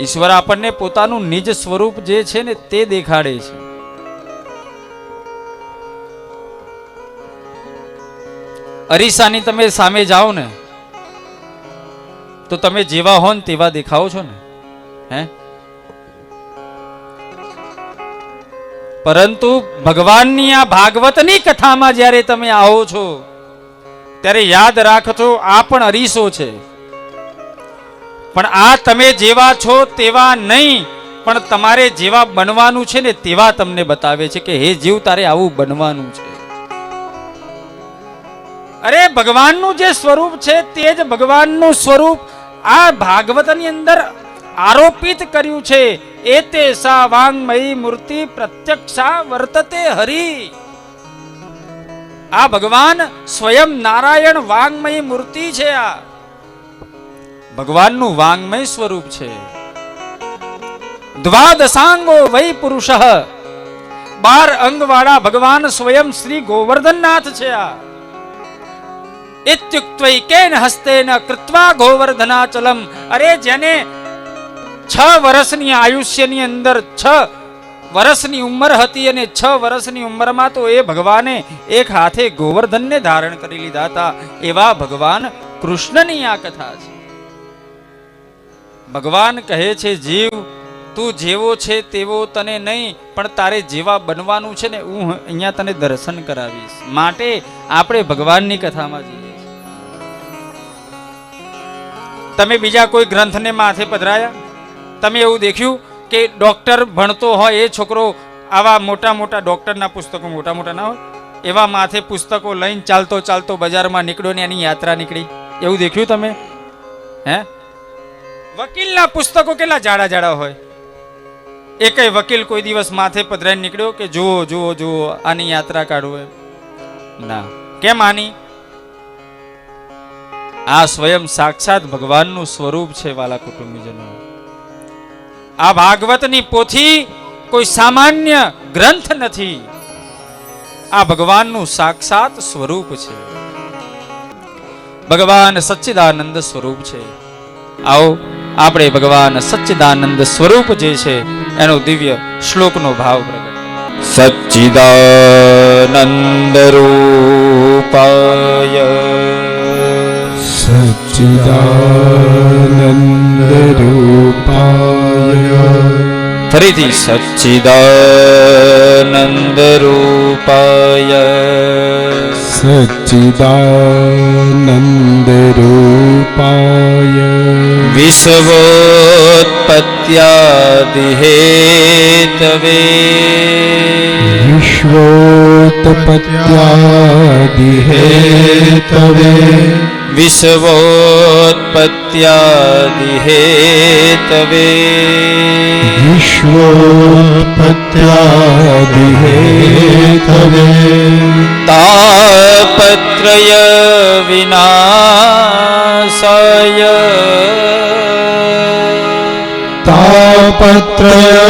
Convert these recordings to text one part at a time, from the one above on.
ઈશ્વર આપણને પોતાનું નિજ સ્વરૂપ જે છે ને તે દેખાડે છે. અરીસાની તમે સામે જાઓ ને, તો તમે જેવા હો ને તેવા દેખાઓ છો ને, હે? પરંતુ ભગવાનની આ ભાગવતની કથામાં જ્યારે તમે આવો છો, ત્યારે યાદ રાખજો, આ પણ અરીસો છે. પણ આ તમે જેવા છો તેવા નહીં. પણ તમારે જેવા બનવાનું છે ને તેવા તમને બતાવે છે કે, હે જીવ, તારે આવું બનવાનું છે. અરે, ભગવાનનું જે સ્વરૂપ છે તે જ ભગવાનનું સ્વરૂપ આ ભાગવતની અંદર આરોપિત કર્યું છે. એ તે સા વાંગમયી મૂર્તિ પ્રત્યક્ષા વર્તતે હરી. આ ભગવાન સ્વયં નારાયણ વાંગમયી મૂર્તિ છે આ. ભગવાનનું વાંગમય સ્વરૂપ છે. દ્વાદશાંગો વૈ પુરુષ. બાર અંગવાળા ભગવાન સ્વયં શ્રી ગોવર્ધનનાથ છે આ. ઇત્યુક્તૈકેન હસ્તેન કૃત્વા ગોવર્ધનાચલમ. અરે જેને છ વર્ષની આયુષ્યની અંદર છ વર્ષની ઉંમર હતી અને છ વર્ષની ઉંમરમાં તો એ ભગવાને એક હાથે ગોવર્ધનને ધારણ કરી લીધા હતા. એવા ભગવાન કૃષ્ણની આ કથા છે. ભગવાન કહે છે, જીવ, તું જેવો છે તેવો તને નહીં, પણ તારે જેવા બનવાનું છે ને, હું અહીંયા તને દર્શન કરાવીશ. માટે આપણે ભગવાનની કથામાં જઈએ. તમે બીજા કોઈ ગ્રંથને માથે પધરાયા? તમે એવું દેખ્યું કે ડોક્ટર ભણતો હોય એ છોકરો આવા મોટા મોટા ડોક્ટરના પુસ્તકો, મોટા મોટા ના હોય, એવા માથે પુસ્તકો લઈને ચાલતો ચાલતો બજારમાં નીકળ્યો ને એની યાત્રા નીકળી? એવું દેખ્યું તમે? હે? વકીલના પુસ્તકો કેટલા જાડા જાડા હોય? એકેય વકીલ કોઈ દિવસ માથે પધરાઈ નીકળ્યો કે, જુઓ જુઓ જુઓ, આની યાત્રા કાઢો એમ. ના. કેમ આની? આ સ્વયં સાક્ષાત ભગવાનનું સ્વરૂપ છે વાલા કુટુંબીજનો. આ ભાગવતની પોથી કોઈ સામાન્ય ગ્રંથ નથી. આ ભગવાનનું સાક્ષાત સ્વરૂપ છે. ભગવાન સચ્ચિદાનંદ સ્વરૂપ છે. આવો. આપણે ભગવાન સચ્ચિદાનંદ સ્વરૂપ જે છે એનો દિવ્ય શ્લોકનો ભાવ પ્રગટ. સચ્ચિદાનંદ રૂપાય. સચ્ચિદાનંદરૂપાય ફરીથી સચ્ચિદાનંદ રૂપાય. સચ્ચિદાનંદરૂપાય વિશ્વોત્પત્યાદિહેતવે વિશ્વોત્પત્યાદિહેતવે વિશ્વોત્પત્યાદિહેતવે વિશ્વોત્પત્યાદિહેતવે તાપત્રય વિનાશાય તાપત્રય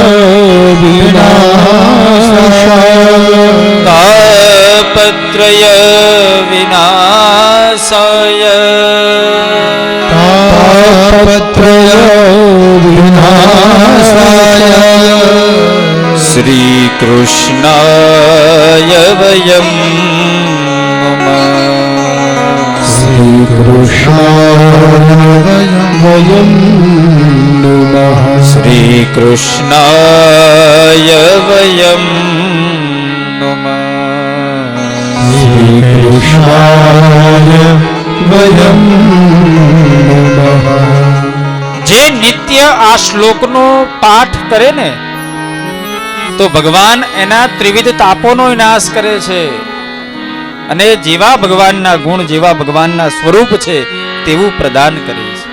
વિનાશાય તાપત્રય तापत्रय તાપત્રય વિનાશાય શ્રી કૃષ્ણાય વયમ શ્રી કૃષ્ણાય વયમ શ્રી કૃષ્ણાય વયમ શ્રી કૃષ્ણાય વયમ નમઃ જે નિત્ય આ શ્લોકનો પાઠ કરે ને, તો ભગવાન એના ત્રિવિધ તાપોનો નાશ કરે છે. અને જેવા ભગવાનના ગુણ, જેવા ભગવાનના સ્વરૂપ છે, તેવું પ્રદાન કરે છે.